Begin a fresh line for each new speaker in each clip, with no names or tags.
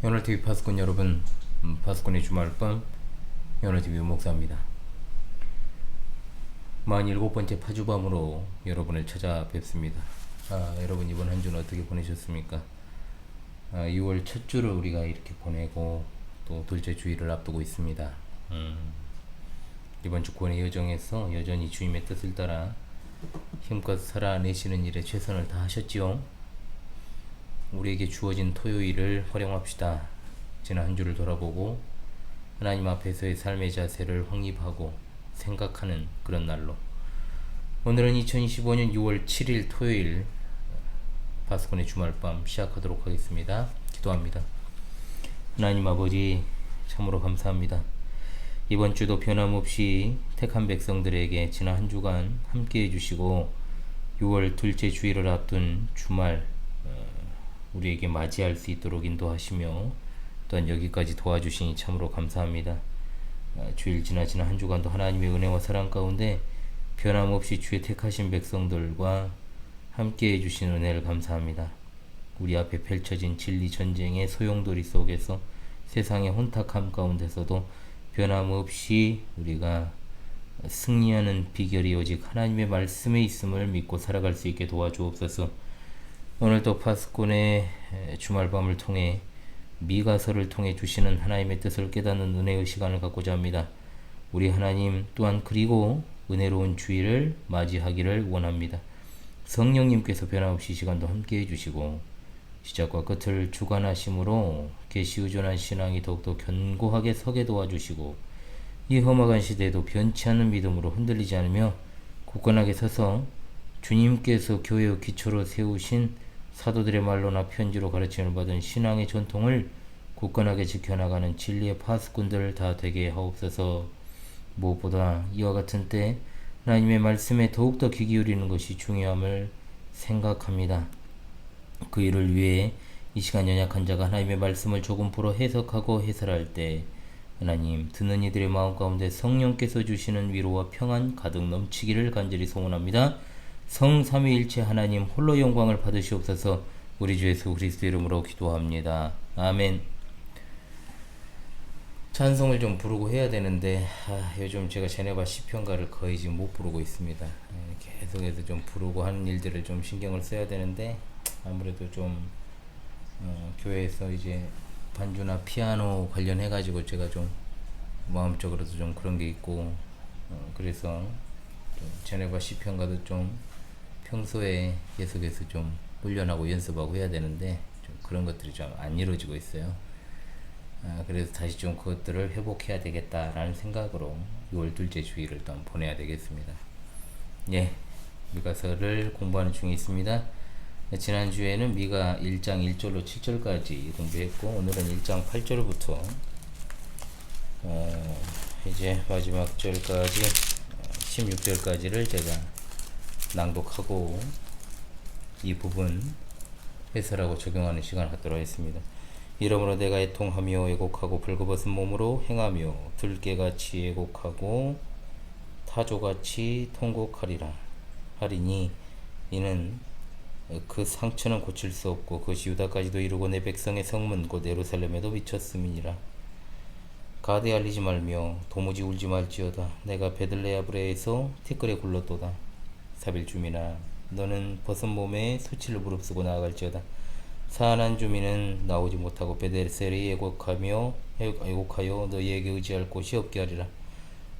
연월TV 파스꾼 여러분, 음, 파스꾼의 주말밤 연월TV 목사입니다. 47번째 파주밤으로 여러분을 찾아뵙습니다. 아, 여러분 이번 한 주는 어떻게 보내셨습니까? 아, 6월 첫 주를 우리가 이렇게 보내고 또 둘째 주일을 앞두고 있습니다. 음, 이번 주 구원의 여정에서 여전히 주님의 뜻을 따라 힘껏 살아내시는 일에 최선을 다하셨지요. 우리에게 주어진 토요일을 활용합시다. 지난 한 주를 돌아보고 하나님 앞에서의 삶의 자세를 확립하고 생각하는 그런 날로 오늘은 2025년 6월 7일 토요일 파스콘의 주말밤 시작하도록 하겠습니다. 기도합니다. 하나님 아버지 참으로 감사합니다. 이번 주도 변함없이 택한 백성들에게 지난 한 주간 함께 해주시고 6월 둘째 주일을 앞둔 주말 어, 우리에게 맞이할 수 있도록 인도하시며 또한 여기까지 도와주시니 참으로 감사합니다. 아, 주일 지나 지난 한 주간도 하나님의 은혜와 사랑 가운데 변함없이 주의 택하신 백성들과 함께 해주신 은혜를 감사합니다. 우리 앞에 펼쳐진 진리 전쟁의 소용돌이 속에서 세상의 혼탁함 가운데서도 변함없이 우리가 승리하는 비결이 오직 하나님의 말씀에 있음을 믿고 살아갈 수 있게 도와주옵소서. 오늘도 파스콘의 주말밤을 통해 미가서를 통해 주시는 하나님의 뜻을 깨닫는 은혜의 시간을 갖고자 합니다. 우리 하나님 또한 그리고 은혜로운 주일을 맞이하기를 원합니다. 성령님께서 변함없이 시간도 함께 해주시고 시작과 끝을 주관하심으로 계시 의존한 신앙이 더욱더 견고하게 서게 도와주시고 이 험악한 시대에도 변치 않는 믿음으로 흔들리지 않으며 굳건하게 서서 주님께서 교회의 기초로 세우신 사도들의 말로나 편지로 가르침을 받은 신앙의 전통을 굳건하게 지켜나가는 진리의 파수꾼들 다 되게 하옵소서 무엇보다 이와 같은 때 하나님의 말씀에 더욱더 귀 기울이는 것이 중요함을 생각합니다. 그 일을 위해 이 시간 연약한 자가 하나님의 말씀을 조금 보러 해석하고 해설할 때 하나님 듣는 이들의 마음 가운데 성령께서 주시는 위로와 평안 가득 넘치기를 간절히 소원합니다. 성 삼위일체 하나님 홀로 영광을 받으시옵소서 우리 주 예수 그리스도 이름으로 기도합니다. 아멘. 찬송을 좀 부르고 해야 되는데 아, 요즘 제가 제네바 시편가를 거의 지금 못 부르고 있습니다. 예, 계속해서 좀 부르고 하는 일들을 좀 신경을 써야 되는데 아무래도 좀 어, 교회에서 이제 반주나 피아노 관련해 가지고 제가 좀 마음적으로도 좀 그런 게 있고 어, 그래서 좀 제네바 시편가도 좀 평소에 계속해서 좀 훈련하고 연습하고 해야 되는데 좀 그런 것들이 좀 안 이루어지고 있어요. 아, 그래서 다시 좀 그것들을 회복해야 되겠다라는 생각으로 6월 둘째 주일을 또 보내야 되겠습니다. 예, 미가서를 공부하는 중에 있습니다. 지난주에는 미가 1장 1절로 7절까지 공부했고 오늘은 1장 8절부터 어, 이제 마지막 절까지 16절까지를 제가 낭독하고 이 부분 해설하고 적용하는 시간을 갖도록 하겠습니다. 이러므로 내가 애통하며 애곡하고 불거벗은 몸으로 행하며 들깨같이 애곡하고 타조같이 통곡하리라 하리니 이는 그 상처는 고칠 수 없고 그것이 유다까지도 이루고 내 백성의 성문 곧 예루살렘에도 미쳤음이니라. 가대 알리지 말며 도무지 울지 말지어다. 내가 베들레아브레에서 티끌에 굴렀도다 사빌 주민아 너는 벗은 몸에 수치를 무릅쓰고 나아갈지어다 사안한 주민은 나오지 못하고 베델셀이 애곡하며 애곡하여 너희에게 의지할 곳이 없게 하리라.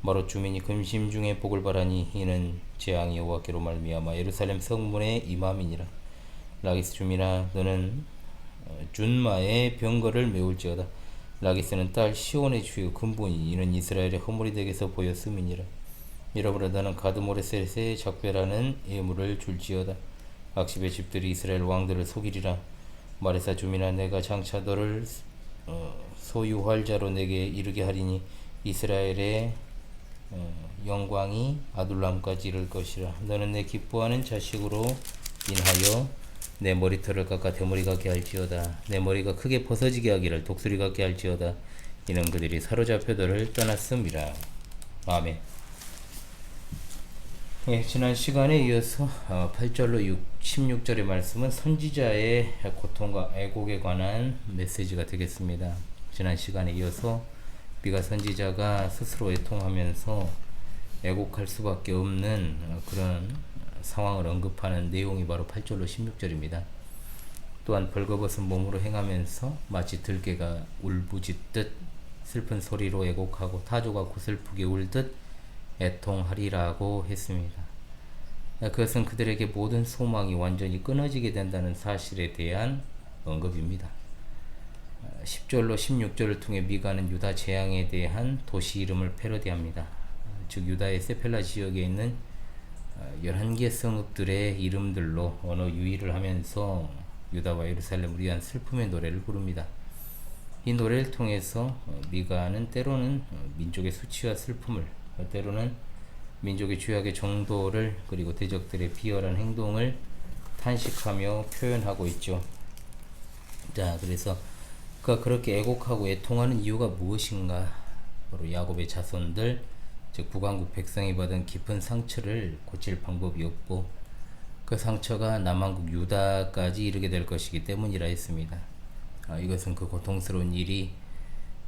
마로 주민이 금심 중에 복을 바라니 이는 재앙이 여호와께로 말미암아 예루살렘 성문에 임함이니라. 라기스 주민아 너는 준마의 병거를 메울지어다. 라기스는 딸 시온의 주요 근본이 이는 이스라엘의 허물이 댁에서 보였음이니라. 나는 가드모레셋의 작별하는 예물을 줄지어다. 악십의 집들이 이스라엘 왕들을 속이리라. 말에사 주민아 내가 장차 너를 어, 소유할 자로 내게 이르게 하리니 이스라엘의 어, 영광이 아둘람까지 이를 것이라. 너는 내 기뻐하는 자식으로 인하여 내 머리털을 깎아 대머리 같게 할지어다. 내 머리가 크게 벗어지게 하기를 독수리 같게 할지어다. 이는 그들이 사로잡혀 너를 떠났음이라. 아멘 예, 지난 시간에 이어서 어, 8절로 6, 16절의 말씀은 선지자의 고통과 애곡에 관한 메시지가 되겠습니다. 지난 시간에 이어서 미가 선지자가 스스로 애통하면서 애곡할 수밖에 없는 어, 그런 상황을 언급하는 내용이 바로 8절로 16절입니다. 또한 벌거벗은 몸으로 행하면서 마치 들개가 울부짖듯 슬픈 소리로 애곡하고 타조가 고슬프게 울듯 애통하리라고 했습니다. 그것은 그들에게 모든 소망이 완전히 끊어지게 된다는 사실에 대한 언급입니다. 10절로 16절을 통해 미가는 유다 재앙에 대한 도시 이름을 패러디합니다. 즉 유다의 세펠라 지역에 있는 11개 성읍들의 이름들로 언어 유의를 하면서 유다와 예루살렘을 위한 슬픔의 노래를 부릅니다. 이 노래를 통해서 미가는 때로는 민족의 수치와 슬픔을 때로는 민족의 죄악의 정도를 그리고 대적들의 비열한 행동을 탄식하며 표현하고 있죠. 자, 그래서 그가 그렇게 애곡하고 애통하는 이유가 무엇인가? 바로 야곱의 자손들, 즉 북왕국 백성이 받은 깊은 상처를 고칠 방법이 없고 그 상처가 남한국 유다까지 이르게 될 것이기 때문이라 했습니다. 아, 이것은 그 고통스러운 일이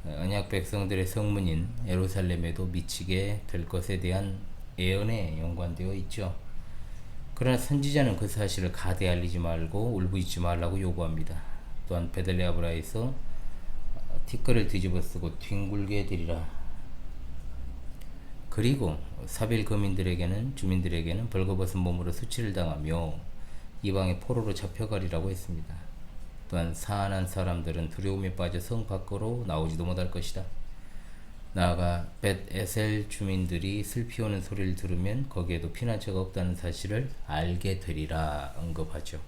언약 백성들의 성문인 예루살렘에도 미치게 될 것에 대한 예언에 연관되어 있죠. 그러나 선지자는 그 사실을 가대 알리지 말고 울부짖지 말라고 요구합니다. 또한 베들레아브라에서 티끌을 뒤집어 쓰고 뒹굴게 되리라. 그리고 사빌 거민들에게는 주민들에게는 벌거벗은 몸으로 수치를 당하며 이방의 포로로 잡혀가리라고 했습니다. 또한 사안한 사람들은 두려움에 빠져 성 밖으로 나오지도 못할 것이다. 나아가 벳에셀 주민들이 슬피 오는 소리를 들으면 거기에도 피난처가 없다는 사실을 알게 되리라 언급하죠.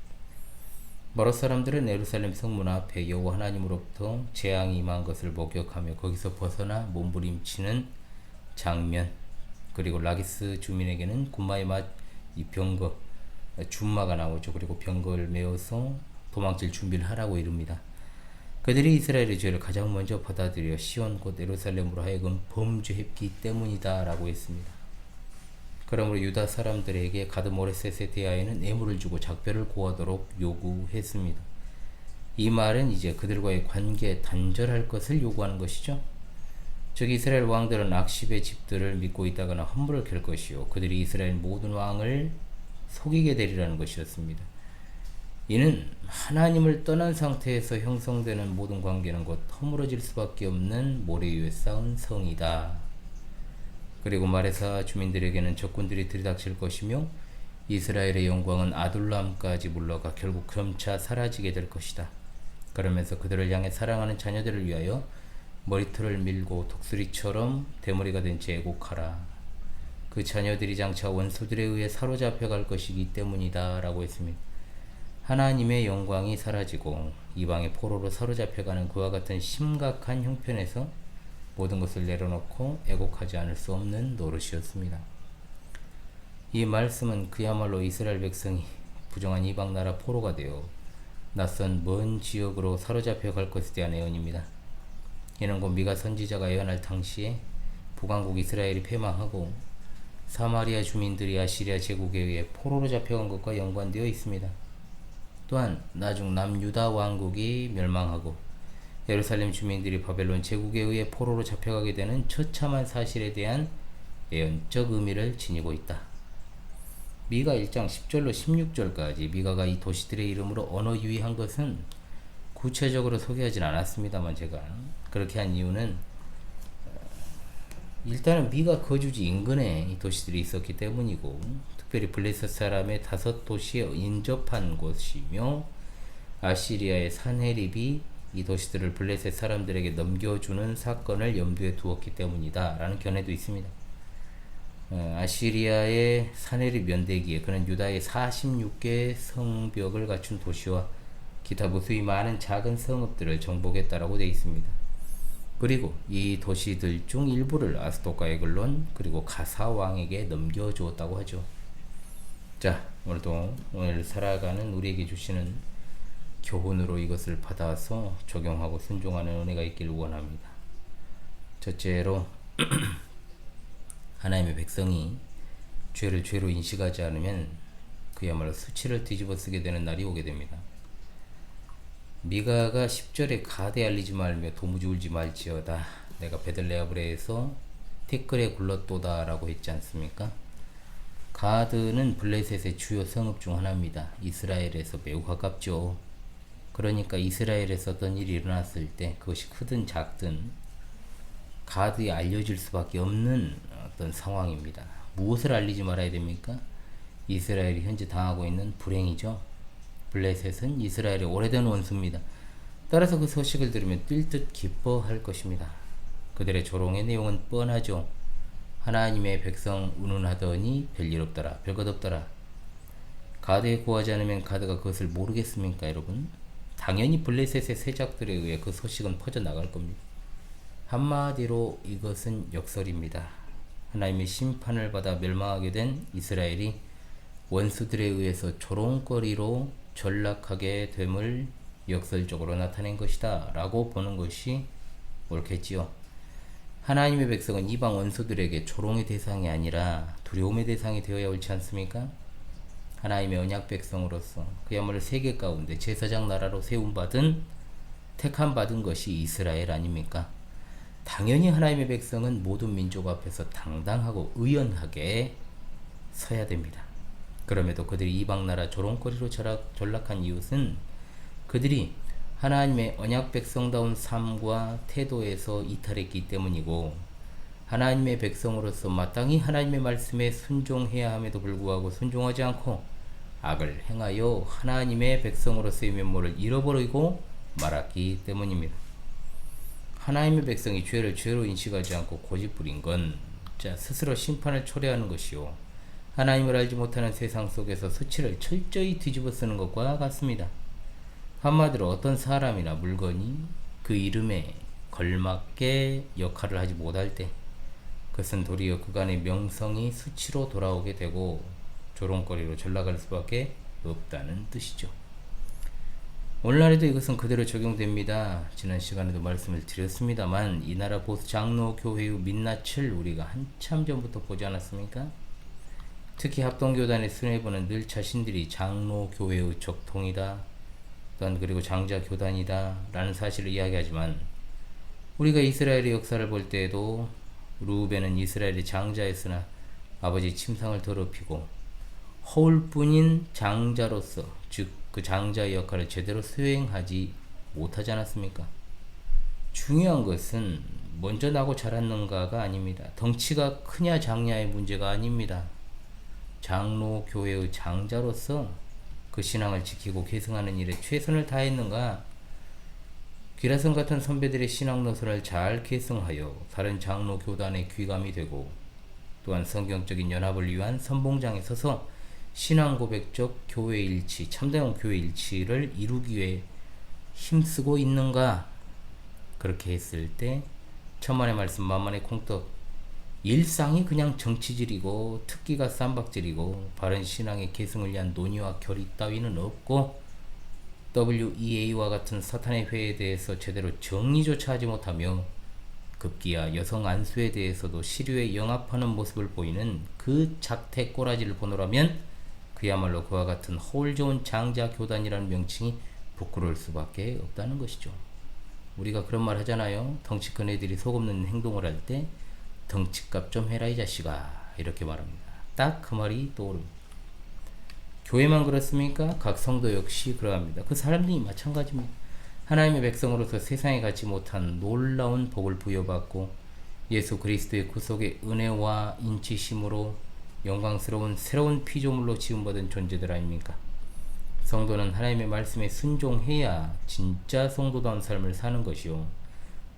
머러 사람들은 예루살렘 성문 앞에 여호와 하나님으로부터 재앙이 임한 것을 목격하며 거기서 벗어나 몸부림치는 장면 그리고 라기스 주민에게는 군마의 맛이 병거 준마가 나오죠. 그리고 병거를 메어서 도망칠 준비를 하라고 이릅니다. 그들이 이스라엘의 죄를 가장 먼저 받아들여 시온 곧 예루살렘으로 하여금 범죄했기 때문이다 라고 했습니다. 그러므로 유다 사람들에게 가드 모레셋에 대하여는 뇌물을 주고 작별을 고하도록 요구했습니다. 이 말은 이제 그들과의 관계 단절할 것을 요구하는 것이죠. 즉 이스라엘 왕들은 악십의 집들을 믿고 있다거나 환불을 켤 것이요 그들이 이스라엘 모든 왕을 속이게 되리라는 것이었습니다. 이는 하나님을 떠난 상태에서 형성되는 모든 관계는 곧 허물어질 수밖에 없는 모래 위에 쌓은 성이다. 그리고 마레사 주민들에게는 적군들이 들이닥칠 것이며 이스라엘의 영광은 아둘람까지 물러가 결국 점차 사라지게 될 것이다. 그러면서 그들을 향해 사랑하는 자녀들을 위하여 머리털을 밀고 독수리처럼 대머리가 된 채 애곡하라. 그 자녀들이 장차 원수들에 의해 사로잡혀 갈 것이기 때문이다. 라고 했습니다. 하나님의 영광이 사라지고 이방의 포로로 사로잡혀가는 그와 같은 심각한 형편에서 모든 것을 내려놓고 애곡하지 않을 수 없는 노릇이었습니다. 이 말씀은 그야말로 이스라엘 백성이 부정한 이방 나라 포로가 되어 낯선 먼 지역으로 사로잡혀 갈 것에 대한 예언입니다. 이는 곧 미가 선지자가 예언할 당시에 북왕국 이스라엘이 패망하고 사마리아 주민들이 아시리아 제국에 의해 포로로 잡혀간 것과 연관되어 있습니다. 또한 나중 남유다 왕국이 멸망하고 예루살렘 주민들이 바벨론 제국에 의해 포로로 잡혀가게 되는 처참한 사실에 대한 예언적 의미를 지니고 있다. 미가 1장 10절로 16절까지 미가가 이 도시들의 이름으로 언어 유의한 것은 구체적으로 소개하진 않았습니다만 제가 그렇게 한 이유는 일단은 미가 거주지 인근에 이 도시들이 있었기 때문이고 특별히 블레셋 사람의 다섯 도시에 인접한 곳이며 아시리아의 산헤립이 이 도시들을 블레셋 사람들에게 넘겨주는 사건을 염두에 두었기 때문이다 라는 견해도 있습니다. 어, 아시리아의 산헤립 연대기에 그는 유다의 46개 성벽을 갖춘 도시와 기타 무수히 많은 작은 성읍들을 정복했다라고 되어 있습니다. 그리고 이 도시들 중 일부를 아스토카 에글론 그리고 가사 왕에게 넘겨주었다고 하죠. 자, 오늘도 오늘 살아가는 우리에게 주시는 교훈으로 이것을 받아서 적용하고 순종하는 은혜가 있길 원합니다. 첫째로 하나님의 백성이 죄를 죄로 인식하지 않으면 그야말로 수치를 뒤집어 쓰게 되는 날이 오게 됩니다. 미가가 10절에 가대 알리지 말며 도무지 울지 말지어다. 내가 베들레아브레에서 태클에 굴렀도다 라고 했지 않습니까? 가드는 블레셋의 주요 성읍 중 하나입니다. 이스라엘에서 매우 가깝죠. 그러니까 이스라엘에서 어떤 일이 일어났을 때 그것이 크든 작든 가드에 알려질 수밖에 없는 어떤 상황입니다. 무엇을 알리지 말아야 됩니까? 이스라엘이 현재 당하고 있는 불행이죠. 블레셋은 이스라엘의 오래된 원수입니다. 따라서 그 소식을 들으면 뛸 듯 기뻐할 것입니다. 그들의 조롱의 내용은 뻔하죠. 하나님의 백성 운운하더니 별일 없더라, 별것 없더라. 가드에 구하지 않으면 가드가 그것을 모르겠습니까, 여러분? 당연히 블레셋의 세작들에 의해 그 소식은 퍼져나갈 겁니다. 한마디로 이것은 역설입니다. 하나님의 심판을 받아 멸망하게 된 이스라엘이 원수들에 의해서 조롱거리로 전락하게 됨을 역설적으로 나타낸 것이다 라고 보는 것이 옳겠지요. 하나님의 백성은 이방 원수들에게 조롱의 대상이 아니라 두려움의 대상이 되어야 옳지 않습니까? 하나님의 언약 백성으로서 그야말로 세계 가운데 제사장 나라로 세움받은 택함 받은 것이 이스라엘 아닙니까? 당연히 하나님의 백성은 모든 민족 앞에서 당당하고 의연하게 서야 됩니다. 그럼에도 그들이 이방 나라 조롱거리로 전락, 전락한 이유는 그들이 하나님의 언약 백성다운 삶과 태도에서 이탈했기 때문이고 하나님의 백성으로서 마땅히 하나님의 말씀에 순종해야 함에도 불구하고 순종하지 않고 악을 행하여 하나님의 백성으로서의 면모를 잃어버리고 말았기 때문입니다. 하나님의 백성이 죄를 죄로 인식하지 않고 고집부린 건 자, 스스로 심판을 초래하는 것이요. 하나님을 알지 못하는 세상 속에서 수치를 철저히 뒤집어 쓰는 것과 같습니다. 한마디로 어떤 사람이나 물건이 그 이름에 걸맞게 역할을 하지 못할 때 그것은 도리어 그간의 명성이 수치로 돌아오게 되고 조롱거리로 전락할 수밖에 없다는 뜻이죠. 오늘날에도 이것은 그대로 적용됩니다. 지난 시간에도 말씀을 드렸습니다만 이 나라 보수 장로 교회의 민낯을 우리가 한참 전부터 보지 않았습니까? 특히 합동교단의 수뇌부는 늘 자신들이 장로 교회의 적통이다 또한 그리고 장자 교단이다 라는 사실을 이야기하지만 우리가 이스라엘의 역사를 볼 때에도 루벤은 이스라엘의 장자였으나 아버지 침상을 더럽히고 허울뿐인 장자로서 즉 그 장자의 역할을 제대로 수행하지 못하지 않았습니까? 중요한 것은 먼저 나고 자랐는가가 아닙니다. 덩치가 크냐 작냐의 문제가 아닙니다. 장로 교회의 장자로서 그 신앙을 지키고 계승하는 일에 최선을 다했는가? 기라성 같은 선배들의 신앙 노선을 잘 계승하여 다른 장로 교단의 귀감이 되고 또한 성경적인 연합을 위한 선봉장에 서서 신앙 고백적 교회 일치, 참다운 교회 일치를 이루기 위해 힘쓰고 있는가? 그렇게 했을 때 천만의 말씀 만만의 콩떡 일상이 그냥 정치질이고 특기가 쌈박질이고 바른 신앙의 계승을 위한 논의와 결의 따위는 없고 WEA와 같은 사탄의 회에 대해서 제대로 정리조차 하지 못하며 급기야 여성 안수에 대해서도 시류에 영합하는 모습을 보이는 그 작태 꼬라지를 보노라면 그야말로 그와 같은 허울 좋은 장자 교단이라는 명칭이 부끄러울 수밖에 없다는 것이죠. 우리가 그런 말 하잖아요. 덩치 큰 애들이 속없는 행동을 할때 덩치값 좀 해라 이 자식아 이렇게 말합니다. 딱 그 말이 떠오릅니다. 교회만 그렇습니까? 각 성도 역시 그러합니다. 그 사람들이 마찬가지입니다. 하나님의 백성으로서 세상에 갖지 못한 놀라운 복을 부여받고 예수 그리스도의 구속의 은혜와 인치심으로 영광스러운 새로운 피조물로 지음받은 존재들 아닙니까? 성도는 하나님의 말씀에 순종해야 진짜 성도다운 삶을 사는 것이요.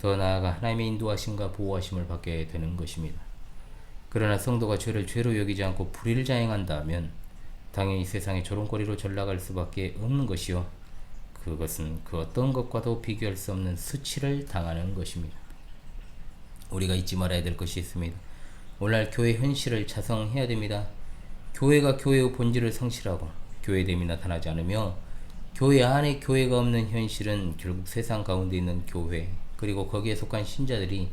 더 나아가 하나님의 인도하심과 보호하심을 받게 되는 것입니다. 그러나 성도가 죄를 죄로 여기지 않고 불의를 자행한다면 당연히 세상의 조롱거리로 전락할 수밖에 없는 것이요. 그것은 그 어떤 것과도 비교할 수 없는 수치를 당하는 것입니다. 우리가 잊지 말아야 될 것이 있습니다. 오늘날 교회 현실을 자성해야 됩니다. 교회가 교회의 본질을 성실하고 교회됨이 나타나지 않으며 교회 안에 교회가 없는 현실은 결국 세상 가운데 있는 교회, 그리고 거기에 속한 신자들이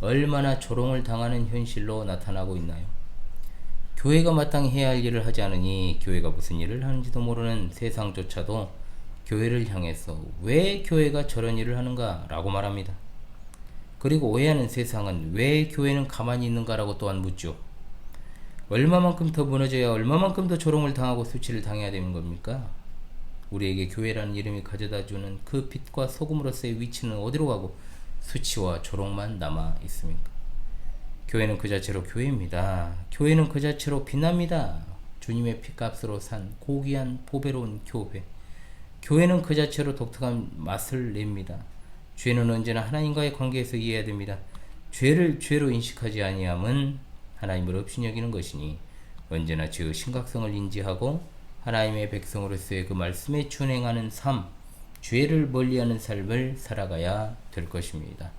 얼마나 조롱을 당하는 현실로 나타나고 있나요? 교회가 마땅히 해야 할 일을 하지 않으니 교회가 무슨 일을 하는지도 모르는 세상조차도 교회를 향해서 왜 교회가 저런 일을 하는가 라고 말합니다. 그리고 오해하는 세상은 왜 교회는 가만히 있는가라고 또한 묻죠. 얼마만큼 더 무너져야 얼마만큼 더 조롱을 당하고 수치를 당해야 되는 겁니까? 우리에게 교회라는 이름이 가져다 주는 그 빛과 소금으로서의 위치는 어디로 가고 수치와 조롱만 남아 있습니까? 교회는 그 자체로 교회입니다. 교회는 그 자체로 빛납니다. 주님의 피값으로 산 고귀한 보배로운 교회. 교회는 그 자체로 독특한 맛을 냅니다. 죄는 언제나 하나님과의 관계에서 이해해야 됩니다. 죄를 죄로 인식하지 아니함은 하나님을 없이 여기는 것이니 언제나 죄의 심각성을 인지하고 하나님의 백성으로서의 그 말씀에 준행하는 삶, 죄를 멀리하는 삶을 살아가야 될 것입니다.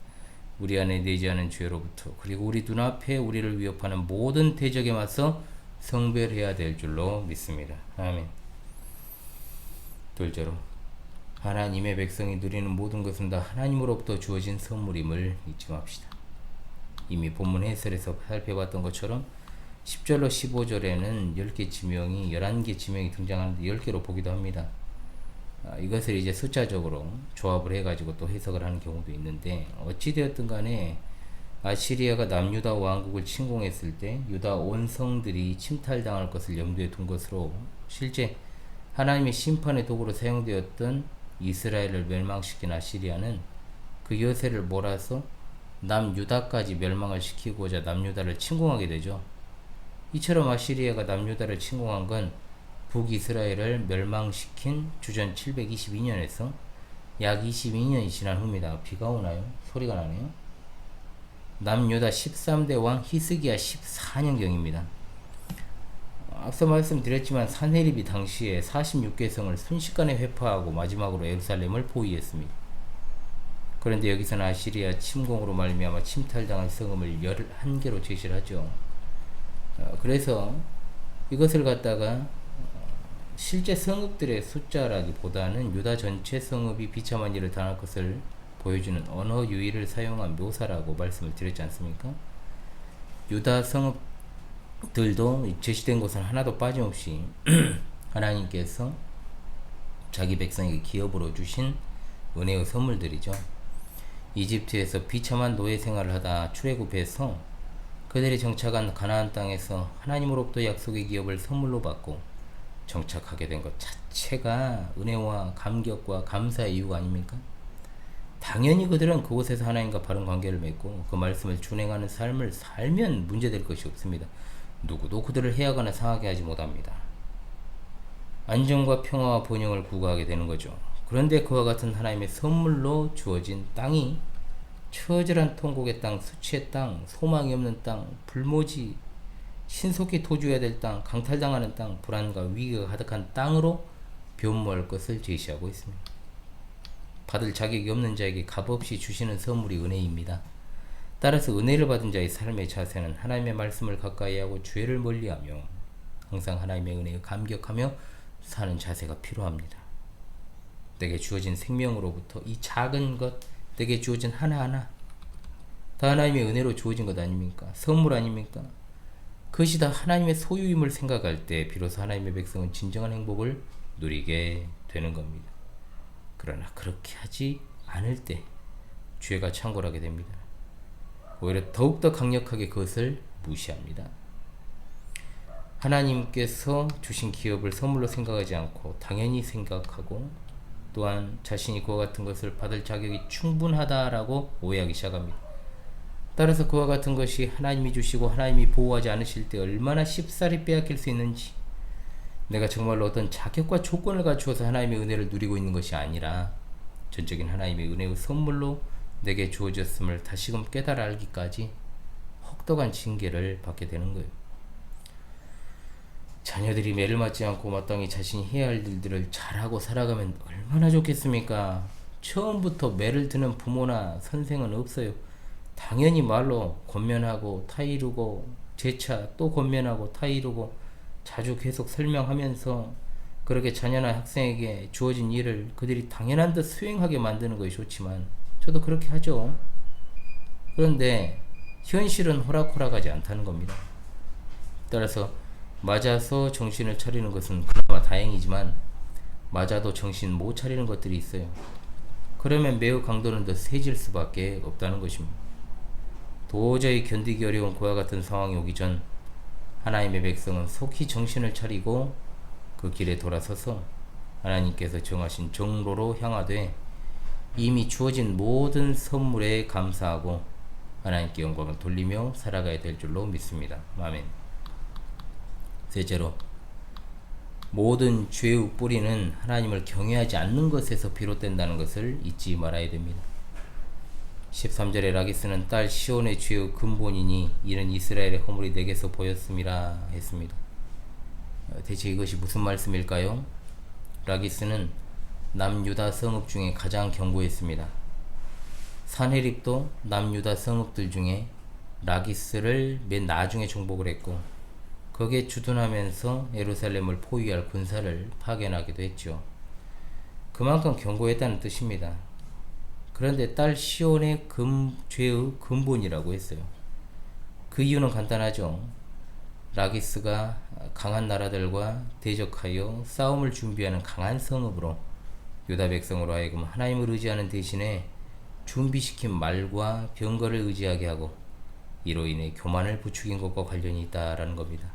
우리 안에 내재하는 죄로부터 그리고 우리 눈앞에 우리를 위협하는 모든 대적에 맞서 성별해야 될 줄로 믿습니다. 아멘. 둘째로 하나님의 백성이 누리는 모든 것은 다 하나님으로부터 주어진 선물임을 잊지 맙시다. 이미 본문 해설에서 살펴봤던 것처럼 10절로 15절에는 10개 지명이 11개 지명이 등장하는데 10개로 보기도 합니다. 아, 이것을 이제 숫자적으로 조합을 해가지고 또 해석을 하는 경우도 있는데 어찌되었든 간에 아시리아가 남유다 왕국을 침공했을 때 유다 온 성들이 침탈당할 것을 염두에 둔 것으로 실제 하나님의 심판의 도구로 사용되었던 이스라엘을 멸망시킨 아시리아는 그 여세를 몰아서 남유다까지 멸망을 시키고자 남유다를 침공하게 되죠. 이처럼 아시리아가 남유다를 침공한 건 북이스라엘을 멸망시킨 주전 722년에서 약 22년이 지난 후입니다. 비가 오나요? 소리가 나네요. 남유다 13대 왕 히스기야 14년경입니다. 앞서 말씀드렸지만 산헤립이 당시에 46개 성을 순식간에 회파하고 마지막으로 예루살렘을 포위했습니다. 그런데 여기서는 아시리아 침공으로 말미암아 침탈당한 성읍을 11개로 제시를 하죠. 어, 그래서 이것을 갖다가 실제 성읍들의 숫자라기보다는 유다 전체 성읍이 비참한 일을 당할 것을 보여주는 언어 유희를 사용한 묘사라고 말씀을 드렸지 않습니까? 유다 성읍들도 제시된 것은 하나도 빠짐없이 하나님께서 자기 백성에게 기업으로 주신 은혜의 선물들이죠. 이집트에서 비참한 노예 생활을 하다 출애굽해서 그들이 정착한 가나안 땅에서 하나님으로부터 약속의 기업을 선물로 받고 정착하게 된 것 자체가 은혜와 감격과 감사의 이유가 아닙니까? 당연히 그들은 그곳에서 하나님과 바른 관계를 맺고 그 말씀을 준행하는 삶을 살면 문제될 것이 없습니다. 누구도 그들을 해하거나 상하게 하지 못합니다. 안정과 평화와 번영을 구가하게 되는 거죠. 그런데 그와 같은 하나님의 선물로 주어진 땅이 처절한 통곡의 땅, 수치의 땅, 소망이 없는 땅, 불모지, 신속히 도주해야 될 땅, 강탈당하는 땅, 불안과 위기가 가득한 땅으로 변모할 것을 제시하고 있습니다. 받을 자격이 없는 자에게 값없이 주시는 선물이 은혜입니다. 따라서 은혜를 받은 자의 삶의 자세는 하나님의 말씀을 가까이 하고 죄를 멀리하며 항상 하나님의 은혜에 감격하며 사는 자세가 필요합니다. 내게 주어진 생명으로부터 이 작은 것, 내게 주어진 하나하나 다 하나님의 은혜로 주어진 것 아닙니까? 선물 아닙니까? 그것이 다 하나님의 소유임을 생각할 때 비로소 하나님의 백성은 진정한 행복을 누리게 되는 겁니다. 그러나 그렇게 하지 않을 때 죄가 창궐하게 됩니다. 오히려 더욱더 강력하게 그것을 무시합니다. 하나님께서 주신 기업을 선물로 생각하지 않고 당연히 생각하고 또한 자신이 그와 같은 것을 받을 자격이 충분하다라고 오해하기 시작합니다. 따라서 그와 같은 것이 하나님이 주시고 하나님이 보호하지 않으실 때 얼마나 쉽사리 빼앗길 수 있는지 내가 정말로 어떤 자격과 조건을 갖추어서 하나님의 은혜를 누리고 있는 것이 아니라 전적인 하나님의 은혜의 선물로 내게 주어졌음을 다시금 깨달아 알기까지 혹독한 징계를 받게 되는 거예요. 자녀들이 매를 맞지 않고 마땅히 자신이 해야 할 일들을 잘하고 살아가면 얼마나 좋겠습니까? 처음부터 매를 드는 부모나 선생은 없어요. 당연히 말로 권면하고 타이르고 재차 또 권면하고 타이르고 자주 계속 설명하면서 그렇게 자녀나 학생에게 주어진 일을 그들이 당연한 듯 수행하게 만드는 것이 좋지만 저도 그렇게 하죠. 그런데 현실은 호락호락하지 않다는 겁니다. 따라서 맞아서 정신을 차리는 것은 그나마 다행이지만 맞아도 정신 못 차리는 것들이 있어요. 그러면 매우 강도는 더 세질 수밖에 없다는 것입니다. 도저히 견디기 어려운 그와 같은 상황이 오기 전 하나님의 백성은 속히 정신을 차리고 그 길에 돌아서서 하나님께서 정하신 정로로 향하되 이미 주어진 모든 선물에 감사하고 하나님께 영광을 돌리며 살아가야 될 줄로 믿습니다. 아멘. 셋째로 모든 죄의 뿌리는 하나님을 경외하지 않는 것에서 비롯된다는 것을 잊지 말아야 됩니다. 13절에 라기스는 딸 시온의 죄의 근본이니 이는 이스라엘의 허물이 내게서 보였음이라 했습니다. 어, 대체 이것이 무슨 말씀일까요? 라기스는 남유다 성읍 중에 가장 견고했습니다. 산헤립도 남유다 성읍들 중에 라기스를 맨 나중에 정복을 했고 거기에 주둔하면서 예루살렘을 포위할 군사를 파견하기도 했죠. 그만큼 견고했다는 뜻입니다. 그런데 딸 시온의 금, 죄의 근본이라고 했어요. 그 이유는 간단하죠. 라기스가 강한 나라들과 대적하여 싸움을 준비하는 강한 성읍으로 유다 백성으로 하여금 하나님을 의지하는 대신에 준비시킨 말과 병거를 의지하게 하고 이로 인해 교만을 부추긴 것과 관련이 있다라는 겁니다.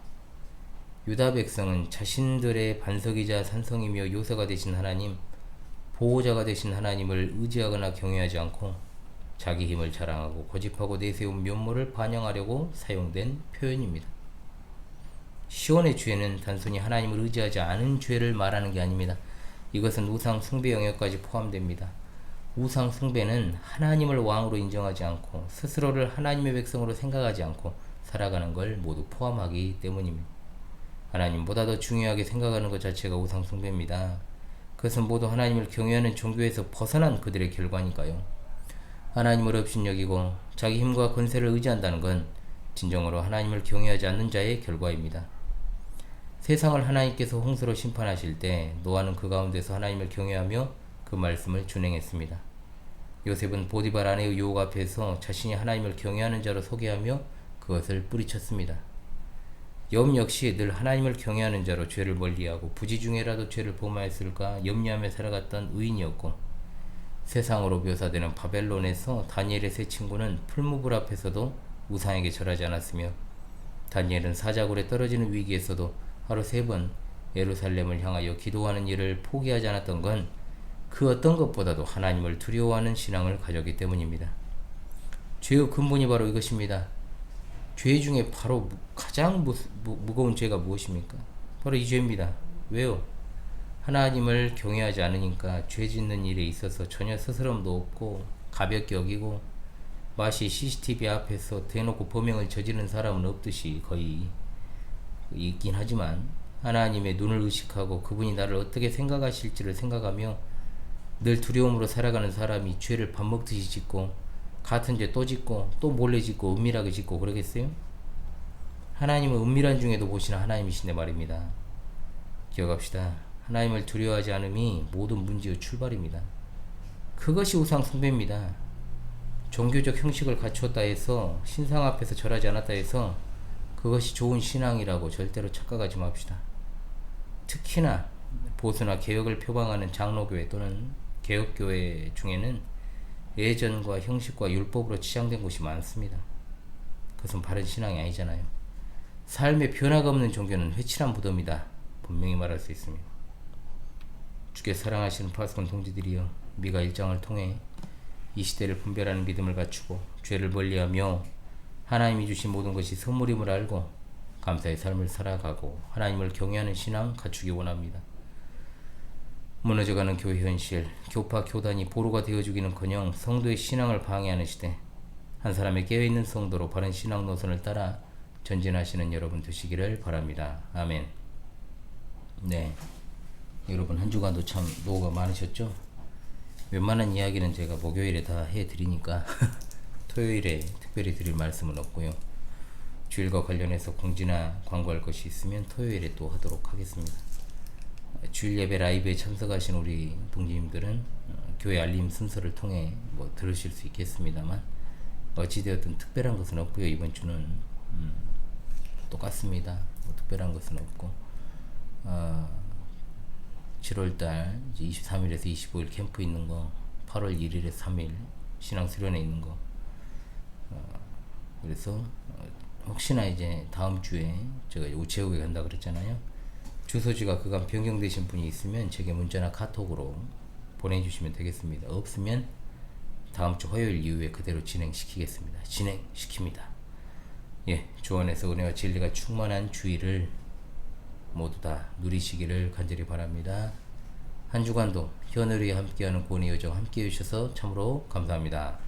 유다 백성은 자신들의 반석이자 산성이며 요새가 되신 하나님, 보호자가 되신 하나님을 의지하거나 경외하지 않고 자기 힘을 자랑하고 고집하고 내세운 면모를 반영하려고 사용된 표현입니다. 시온의 죄는 단순히 하나님을 의지하지 않은 죄를 말하는 게 아닙니다. 이것은 우상 숭배 영역까지 포함됩니다. 우상 숭배는 하나님을 왕으로 인정하지 않고 스스로를 하나님의 백성으로 생각하지 않고 살아가는 걸 모두 포함하기 때문입니다. 하나님보다 더 중요하게 생각하는 것 자체가 우상 숭배입니다. 그것은 모두 하나님을 경외하는 종교에서 벗어난 그들의 결과니까요. 하나님을 업신여기고 자기 힘과 권세를 의지한다는 건 진정으로 하나님을 경외하지 않는 자의 결과입니다. 세상을 하나님께서 홍수로 심판하실 때 노아는 그 가운데서 하나님을 경외하며 그 말씀을 준행했습니다. 요셉은 보디발 아내의 유혹 앞에서 자신이 하나님을 경외하는 자로 소개하며 그것을 뿌리쳤습니다. 염 역시 늘 하나님을 경외하는 자로 죄를 멀리하고 부지 중에라도 죄를 범하였을까 염려하며 살아갔던 의인이었고 세상으로 묘사되는 바벨론에서 다니엘의 세 친구는 풀무불 앞에서도 우상에게 절하지 않았으며 다니엘은 사자굴에 떨어지는 위기에서도 하루 세 번 예루살렘을 향하여 기도하는 일을 포기하지 않았던 건 그 어떤 것보다도 하나님을 두려워하는 신앙을 가졌기 때문입니다. 죄의 근본이 바로 이것입니다. 죄 중에 바로 가장 무, 무, 무거운 죄가 무엇입니까? 바로 이 죄입니다. 왜요? 하나님을 경외하지 않으니까 죄 짓는 일에 있어서 전혀 스스럼도 없고 가볍게 여기고 마치 CCTV 앞에서 대놓고 범행을 저지른 사람은 없듯이 거의 있긴 하지만 하나님의 눈을 의식하고 그분이 나를 어떻게 생각하실지를 생각하며 늘 두려움으로 살아가는 사람이 죄를 밥 먹듯이 짓고 같은 죄 또 짓고 또 몰래 짓고 은밀하게 짓고 그러겠어요? 하나님은 은밀한 중에도 보시는 하나님이신데 말입니다. 기억합시다. 하나님을 두려워하지 않음이 모든 문제의 출발입니다. 그것이 우상 숭배입니다. 종교적 형식을 갖추었다 해서 신상 앞에서 절하지 않았다 해서 그것이 좋은 신앙이라고 절대로 착각하지 맙시다. 특히나 보수나 개혁을 표방하는 장로교회 또는 개혁교회 중에는 예전과 형식과 율법으로 치장된 곳이 많습니다. 그것은 바른 신앙이 아니잖아요. 삶의 변화가 없는 종교는 회칠한 무덤이다. 분명히 말할 수 있습니다. 주께 사랑하시는 파스콘 동지들이여 미가 일장을 통해 이 시대를 분별하는 믿음을 갖추고 죄를 멀리하며 하나님이 주신 모든 것이 선물임을 알고 감사의 삶을 살아가고 하나님을 경외하는 신앙 갖추기 원합니다. 무너져가는 교회 현실, 교파 교단이 보루가 되어주기는커녕 성도의 신앙을 방해하는 시대, 한 사람의 깨어있는 성도로 바른 신앙 노선을 따라 전진하시는 여러분 되시기를 바랍니다. 아멘. 네, 여러분 한 주간도 참 노고가 많으셨죠? 웬만한 이야기는 제가 목요일에 다 해드리니까 토요일에 특별히 드릴 말씀은 없고요. 주일과 관련해서 공지나 광고할 것이 있으면 토요일에 또 하도록 하겠습니다. 주일 예배 라이브에 참석하신 우리 동지님들은 어, 교회 알림 순서를 통해 뭐 들으실 수 있겠습니다만 어찌되었든 특별한 것은 없고요. 이번 주는 음, 똑같습니다. 뭐 특별한 것은 없고 아 7월달 23일에서 25일 캠프 있는 거 8월 1일에서 3일 신앙 수련회 있는 거 어, 그래서 어, 혹시나 이제 다음 주에 제가 우체국에 간다 그랬잖아요 주소지가 그간 변경되신 분이 있으면 제게 문자나 카톡으로 보내주시면 되겠습니다 없으면 다음 주 화요일 이후에 그대로 진행시키겠습니다 진행시킵니다 예 주원에서 은혜와 진리가 충만한 주의를 모두 다 누리시기를 간절히 바랍니다. 한 주간도 현을이 함께하는 고은의 여정 함께해 주셔서 참으로 감사합니다.